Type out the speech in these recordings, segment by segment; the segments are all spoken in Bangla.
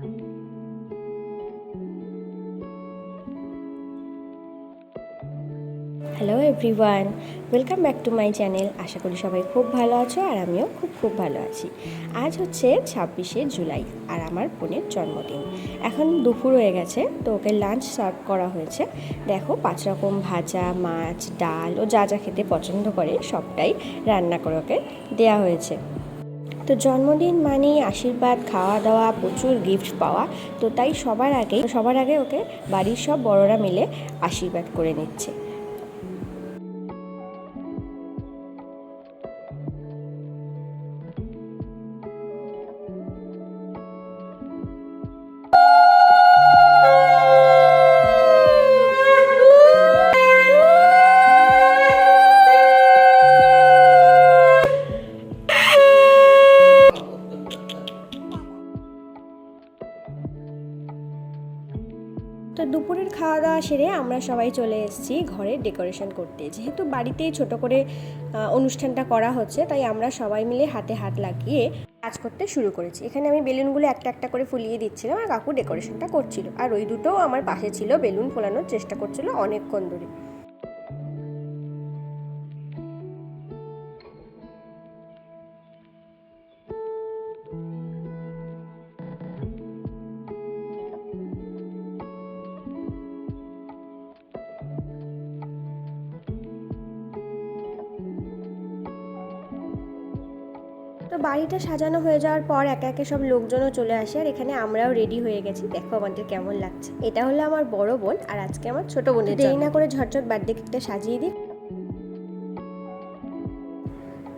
Hello everyone welcome back to my channel আশা করি সবাই খুব ভালো আছো আর আমিও খুব খুব ভালো আছি। আজ হচ্ছে ছাব্বিশে জুলাই আর আমার বোনের জন্মদিন। এখন দুপুর হয়ে গেছে, তো ওকে লাঞ্চ সার্ভ করা হয়েছে। দেখো, পাঁচ রকম ভাজা, মাছ, ডাল ও যা যা খেতে পছন্দ করে সবটাই রান্না করে ওকে দেওয়া হয়েছে। তো জন্মদিন মানেই আশীর্বাদ খাওয়া দাওয়া প্রচুর গিফট পাওয়া। তো তাই সবার আগে সবার আগে ওকে বাড়ির সব বড়রা মিলে আশীর্বাদ করে নিচ্ছে। দুপুরের খাওয়া দাওয়া সেরে আমরা সবাই চলে এসেছি ঘরের ডেকোরেশন করতে। যেহেতু বাড়িতেই ছোট করে অনুষ্ঠানটা করা হচ্ছে, তাই আমরা সবাই মিলে হাতে হাত লাগিয়ে কাজ করতে শুরু করেছি। এখানে আমি বেলুনগুলো একটা একটা করে ফুলিয়ে দিচ্ছিলাম আর কাকু ডেকোরেশনটা করছিল। আর ওই দুটোও আমার পাশে ছিল, বেলুন ফোলানোর চেষ্টা করছিল অনেকক্ষণ ধরে। বাড়িটা সাজানো হয়ে যাওয়ার পর একে একে সব লোকজনও চলে আসে আর এখানে আমরাও রেডি হয়ে গেছি। দেখো আমাদের কেমন লাগছে। এটা হলো আমার বড় বোন আর আজকে আমার ছোট বোনের দেরি না করে ঝটঝট বার্থডে কেকটা সাজিয়ে দিই।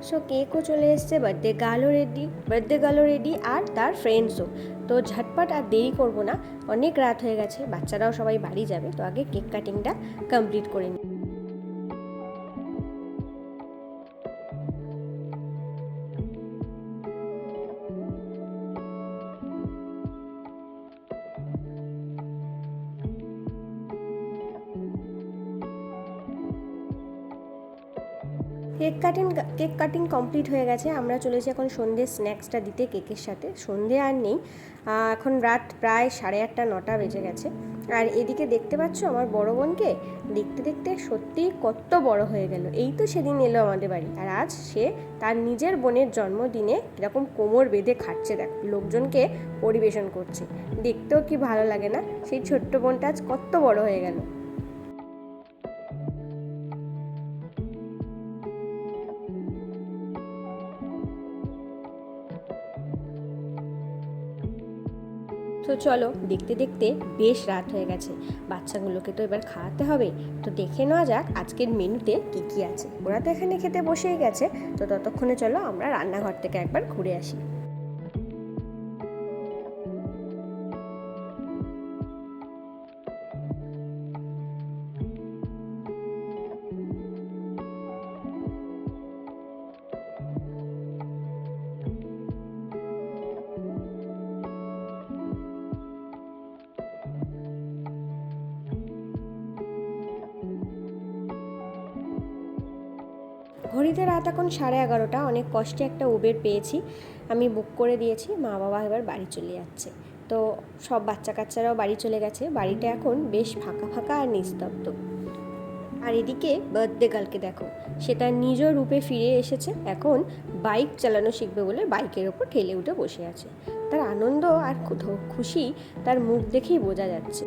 সো কেকও চলে এসছে বার্থডে গার্লও রেডি বার্থডে গার্লও রেডি আর তার ফ্রেন্ডসও তো ঝটপট আর দেরি করব না অনেক রাত হয়ে গেছে বাচ্চারাও সবাই বাড়ি যাবে তো আগে কেক কাটিংটা কমপ্লিট করে নিই cake cutting cake cutting complete হয়ে গেছে। আমরা চলেছি এখন সন্ধ্যের স্ন্যাক্সটা দিতে কেকের সাথে। সন্ধে আর নেই। এখন রাত প্রায় সাড়ে আটটা, নটা বেজে গেছে। আর এদিকে দেখতে পাচ্ছ আমার বড় বোনকে? দেখতে দেখতে সত্যিই কত বড় হয়ে গেল। এই তো সেদিন এলো আমাদের বাড়ি। আর আজ সে তার নিজের বোনের জন্মদিনে এরকম কোমর বেঁধে খাচ্ছে দেখ, লোকজনকে পরিবেশন করছে। দেখতেও কি ভালো লাগে না? সেই ছোট্ট বোনটা আজ কত বড় হয়ে গেল। তো চলো, দেখতে দেখতে বেশ রাত হয়ে গেছে। বাচ্চাগুলোকে তো এবার খাওয়াতে হবে। তো দেখে নেওয়া যাক আজকের মেনুতে কী কী আছে। ওরা তো এখানে খেতে বসেই গেছে। তো ততক্ষণে চলো আমরা রান্নাঘর থেকে একবার ঘুরে আসি। ঘড়িতে রাত এখন সাড়ে এগারোটা, অনেক কষ্টে একটা উবের পেয়েছি, আমি বুক করে দিয়েছি, মা বাবা এবার বাড়ি চলে যাচ্ছে। তো সব বাচ্চা কাচ্চারাও বাড়ি চলে গেছে, বাড়িটা এখন বেশ ফাঁকা ফাঁকা আর নিস্তব্ধ। আর এদিকে বার্থডে গার্লকে দেখো, সে তার নিজ রূপে ফিরে এসেছে, এখন বাইক চালানো শিখবে বলে বাইকের ওপর ঠেলে উঠে বসে আছে। তার আনন্দ আর খুশি তার মুখ দেখেই বোঝা যাচ্ছে।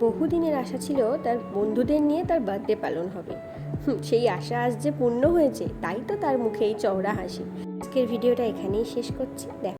বহুদিনের আশা ছিল তার বন্ধুদের নিয়ে তার বার্থডে পালন হবে। সেই আশা আজ যে পূর্ণ হয়েছে, তাই তো তার মুখে এই চওড়া হাসি। আজকের ভিডিওটা এখানেই শেষ করছি। দেখ